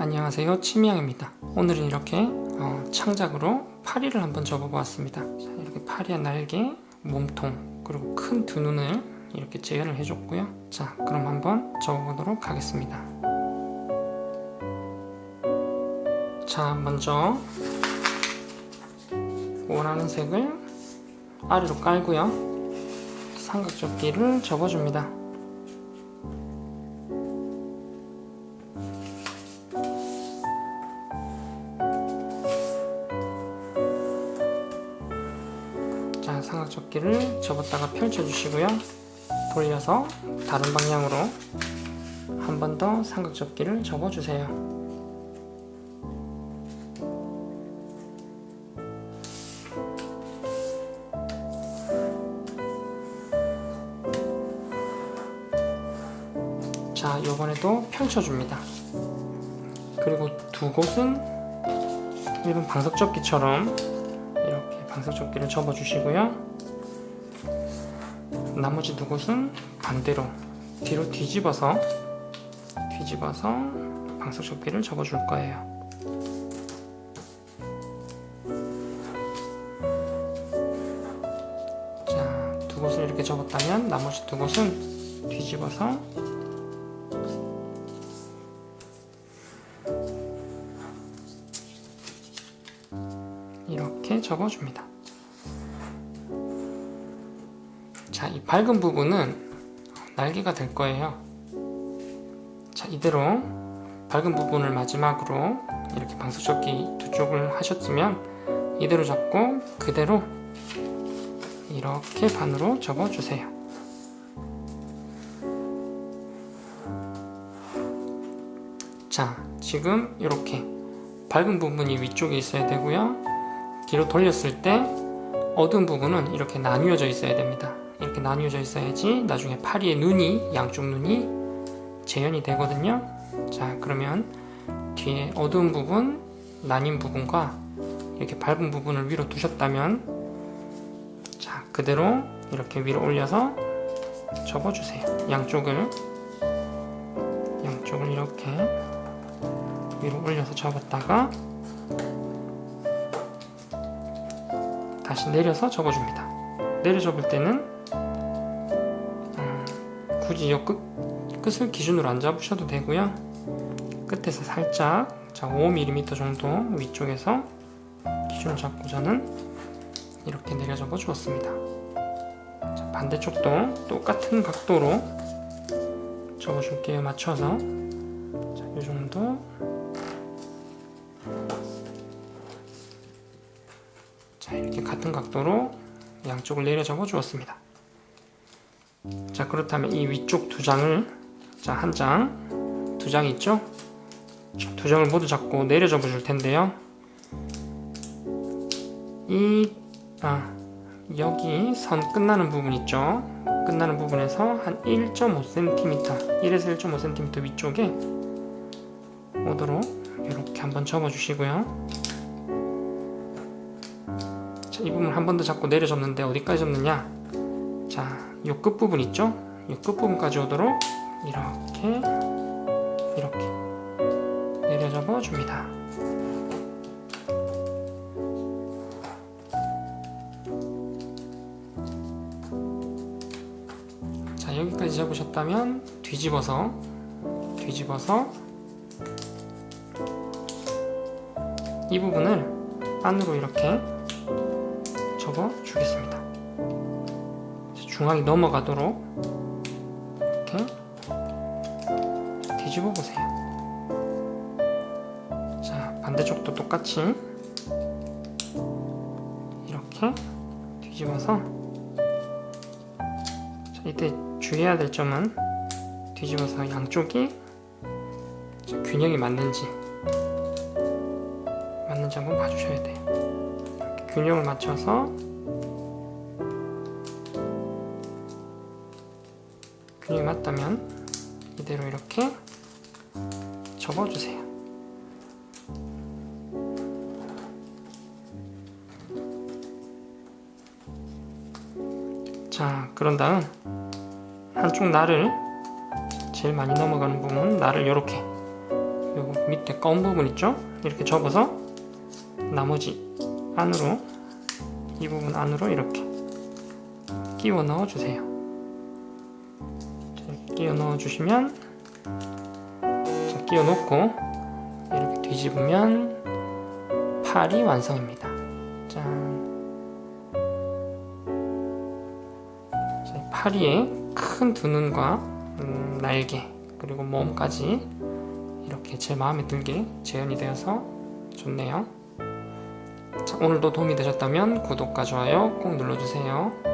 안녕하세요. 치미양입니다. 오늘은 이렇게 어, 창작으로 파리를 한번 접어보았습니다. 자, 이렇게 파리의 날개, 몸통 그리고 큰 두 눈을 이렇게 재현을 해줬고요. 자 그럼 한번 접어보도록 하겠습니다. 자 먼저 원하는 색을 아래로 깔고요. 삼각접기를 접어줍니다 삼각접기를 접었다가 펼쳐주시고요. 돌려서 다른 방향으로 한 번 더 삼각접기를 접어주세요. 자, 요번에도 펼쳐줍니다. 그리고 두 곳은 일반 방석접기처럼 방석접기를 접어주시고요. 나머지 두 곳은 반대로 뒤로 뒤집어서 뒤집어서 방석접기를 접어줄 거예요. 자, 두 곳을 이렇게 접었다면 나머지 두 곳은 뒤집어서 이렇게 접어줍니다. 자, 이 밝은 부분은 날개가 될 거예요. 자, 이대로 밝은 부분을 마지막으로 이렇게 방수접기 두 쪽을 하셨으면 이대로 잡고 그대로 이렇게 반으로 접어주세요. 자, 지금 이렇게 밝은 부분이 위쪽에 있어야 되고요. 뒤로 돌렸을 때 어두운 부분은 이렇게 나뉘어져 있어야 됩니다. 이렇게 나뉘어져 있어야지 나중에 파리의 눈이 양쪽 눈이 재현이 되거든요. 자 그러면 뒤에 어두운 부분, 나뉜 부분과 이렇게 밝은 부분을 위로 두셨다면 자 그대로 이렇게 위로 올려서 접어주세요. 양쪽을 양쪽을 이렇게 위로 올려서 접었다가 다시 내려서 접어줍니다. 내려 접을 때는 음, 굳이 이 끝, 끝을 기준으로 안 잡으셔도 되고요. 끝에서 살짝 자 5mm 정도 위쪽에서 기준을 잡고 저는 이렇게 내려 접어 주었습니다. 자, 반대쪽도 똑같은 각도로 접어줄게요. 맞춰서 자, 이 정도 자 이렇게 같은 각도로 양쪽을 내려 접어 주었습니다. 자 그렇다면 이 위쪽 두 장을 자 한 장, 두 장 있죠? 자, 두 장을 모두 잡고 내려 접어 줄 텐데요. 이 아, 여기 선 끝나는 부분 있죠? 끝나는 부분에서 한 1.5cm, 1에서 1.5cm 위쪽에 오도록 이렇게 한번 접어 주시고요. 자, 이 부분 한 번 더 잡고 내려 접는데 어디까지 접느냐? 자, 이 끝부분 있죠? 이 끝부분까지 오도록 이렇게 이렇게 내려 접어 줍니다. 자, 여기까지 접으셨다면 뒤집어서 뒤집어서 이 부분을 안으로 이렇게 접어 주겠습니다. 중앙이 넘어가도록 이렇게 뒤집어 보세요. 자, 반대쪽도 똑같이 이렇게 뒤집어서 자, 이때 주의해야 될 점은 뒤집어서 양쪽이 자, 균형이 맞는지 맞는지 한번 봐주셔야 돼요. 균형을 맞춰서 균형이 맞다면 이대로 이렇게 접어주세요. 자, 그런 다음 한쪽 날을 제일 많이 넘어가는 부분 날을 이렇게 요 밑에 검은 부분 있죠? 이렇게 접어서 나머지 안으로 이 부분 안으로 이렇게 끼워 넣어 주세요. 끼워 넣어 주시면 자, 끼워 놓고 이렇게 뒤집으면 팔이 완성입니다. 짠. 파리에 큰 두 눈과 음, 날개 그리고 몸까지 이렇게 제 마음에 들게 재현이 되어서 좋네요. 자, 오늘도 도움이 되셨다면 구독과 좋아요 꼭 눌러주세요.